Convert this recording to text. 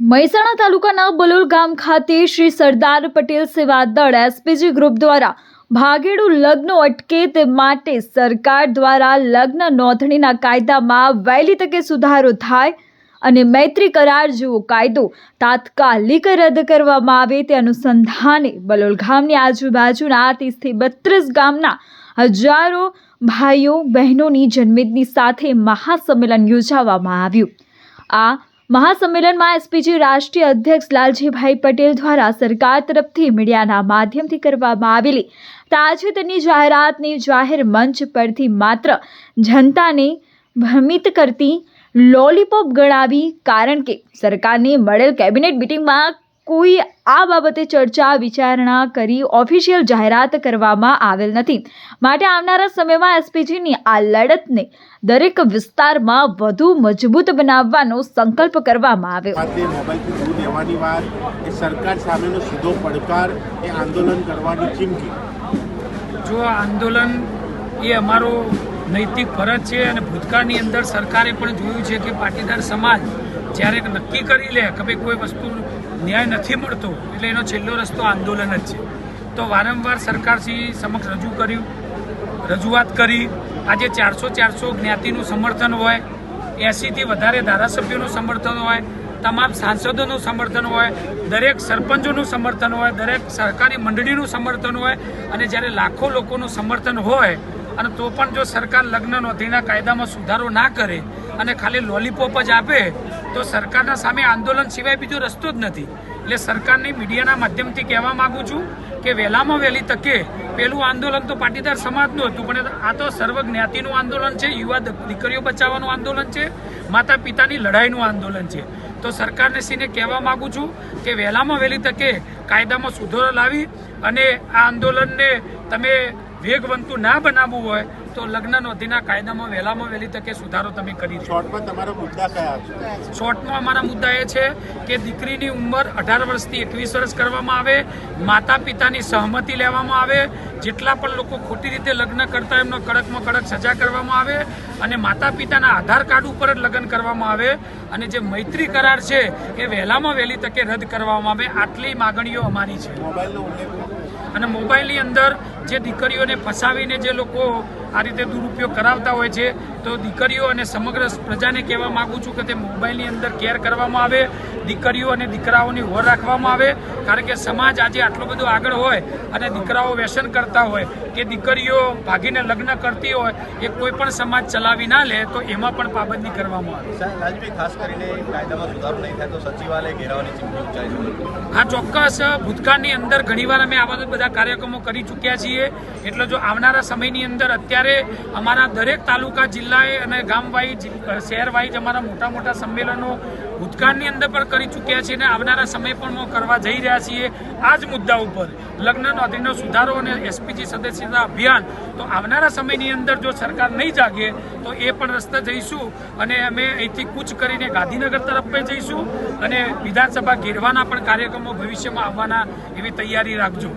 મહેસાણા તાલુકાના બલોલ ગામ ખાતે શ્રી સરદાર પટેલ સેવા દળ એસપીજી ગ્રુપ દ્વારા ભાગેડુ લગ્નો અટકે તે માટે સરકાર દ્વારા લગ્ન નોંધણીના કાયદામાં વહેલી તકે સુધારો થાય અને મૈત્રી કરાર જેવો કાયદો તાત્કાલિક રદ કરવામાં આવે તે અનુસંધાને બલોલ ગામની આજુબાજુના ત્રીસથી બત્રીસ ગામના હજારો ભાઈઓ બહેનોની જન્મેદની સાથે મહાસંમેલન યોજાવામાં આવ્યું. આ મહાસંમેલનમાં એસપીજી રાષ્ટ્રીય અધ્યક્ષ લાલજીભાઈ પટેલ દ્વારા સરકાર તરફથી મીડિયાના માધ્યમથી કરવામાં આવેલી તાજેતરની જાહેરાતની જાહેર મંચ પરથી માત્ર જનતાને ભ્રમિત કરતી લોલીપોપ ગણાવી કારણ કે સરકારની મળેલ કેબિનેટ મિટિંગમાં કોઈ આ બાબતે ચર્ચા વિચારણા કરી ઓફિશિયલ જાહેરાત કરવામાં આવેલ નથી. માટે આવનારા સમયમાં એસપીજીની આ લડતને દરેક વિસ્તારમાં વધુ મજબૂત બનાવવાનો સંકલ્પ કરવામાં આવ્યો. મોબાઈલથી દૂર રહેવાની વાત એ સરકાર સામેનો સીધો પડકાર એ આંદોલન કરવાની ચીમકી. જો આંદોલન એ અમારો નૈતિક ફરજ છે અને ભૂતકાળની અંદર સરકારે પણ જોયું છે કે પાટીદાર સમાજ જ્યારે નક્કી કરી લે કે ભાઈ કોઈ વસ્તુ ન્યાય નથી મળતો, એટલે એનો છેલ્લો રસ્તો આંદોલન જ છે. તો વારંવાર સરકારશ્રી સમક્ષ રજૂ કર્યું, રજૂઆત કરી. આજે ચારસો ચારસો જ્ઞાતિનું સમર્થન હોય એંસીથી વધારે ધારાસભ્યોનું સમર્થન હોય, તમામ સાંસદોનું સમર્થન હોય, દરેક સરપંચોનું સમર્થન હોય, દરેક સરકારી મંડળીનું સમર્થન હોય, અને જ્યારે લાખો લોકોનું સમર્થન હોય, અને તો પણ જો સરકાર લગ્ન નોંધણીના કાયદામાં સુધારો ના કરે, અને ખાલી લોલીપોપ જ આપે તો સરકારના સામે આંદોલન સિવાય બીજો રસ્તો જ નથી. એટલે સરકારની મીડિયાના માધ્યમથી કહેવા માંગુ છું કે વહેલામાં વહેલી તકે પેલું આંદોલન તો પાટીદાર સમાજનું હતું, પણ આ તો સર્વ જ્ઞાતિનું આંદોલન છે, યુવા દીકરીઓ બચાવવાનું આંદોલન છે, માતા પિતાની લડાઈનું આંદોલન છે. તો સરકારને શ્રીને કહેવા માગું છું કે વહેલામાં વહેલી તકે કાયદામાં સુધારો લાવી અને આ આંદોલનને તમે વેગવંતું ના બનાવવું હોય તો લગ્ન નોંધીના કાયદામાં વહેલામાં વહેલી તકે સુધારો તમે કરી શોર્ટમાં તમારા મુદ્દા કયા છે? શોર્ટમાં અમારા મુદ્દા એ છે કે દીકરીની ઉંમર અઢાર વર્ષથી એકવીસ વર્ષ કરવામાં આવે માતા પિતાની સહમતિ લેવામાં આવે જેટલા પણ લોકો ખોટી રીતે લગ્ન કરતા એમનો કડકમાં કડક સજા કરવામાં આવે અને માતા પિતાના આધાર કાર્ડ ઉપર જ લગ્ન કરવામાં આવે. અને જે મૈત્રી કરાર છે એ વહેલામાં વહેલી તકે રદ કરવામાં આવે. આટલી માગણીઓ અમારી છે. મોબાઈલનો અને મોબાઈલની અંદર જે દીકરીઓને ફસાવીને જે લોકો આ રીતે દુરુપયોગ કરાવતા હોય છે. તો દીકરીઓ અને સમગ્ર પ્રજાને કહેવા માંગુ છું કે તે મોબાઈલની અંદર કેર કરવામાં આવે દીકરીઓ અને દીકરાઓની હોર રાખવામાં આવે. કારણ કે સમાજ આજે આટલો બધો આગળ હોય અને દીકરાઓ વ્યસન કરતા હોય કે દીકરીઓ ભાગીને લગ્ન કરતી હોય એ કોઈ પણ સમાજ ચલાવી ના લે તો એમાં પણ પાબંદી કરવામાં આવે. સાહેબ, ખાસ કરીને કાયદામાં સુધારો નહીં થાય તો સચિવાલય ઘેરાવાની ચીમકી છે. હા ચોક્કસ. ભૂતકાળની અંદર ઘણીવાર અમે આવા બધા કાર્યક્રમો કરી ચૂક્યા છીએ. એટલે જો આવનારા સમયની અંદર અત્યારે અમારા દરેક તાલુકા, જિલ્લાએ અને ગામ વાઇઝ શહેર અમારા મોટા મોટા સંમેલનો ભૂતકાળની અંદર પણ કરી ચૂક્યા છીએ અને આવનારા સમય પણ કરવા જઈ રહ્યા છીએ. આ જ મુદ્દા ઉપર લગ્ન નોંધણીનો સુધારો અને એસપીજી સદસ્યતા અભિયાન, તો આવનારા સમયની અંદર જો સરકાર નહીં જાગે, તો એ પણ રસ્તે જઈશું અને અમે અહીંથી કૂચ કરીને ગાંધીનગર તરફ જઈશું અને વિધાનસભા ઘેરવાના પણ કાર્યક્રમો ભવિષ્યમાં આવવાના એવી તૈયારી રાખજો.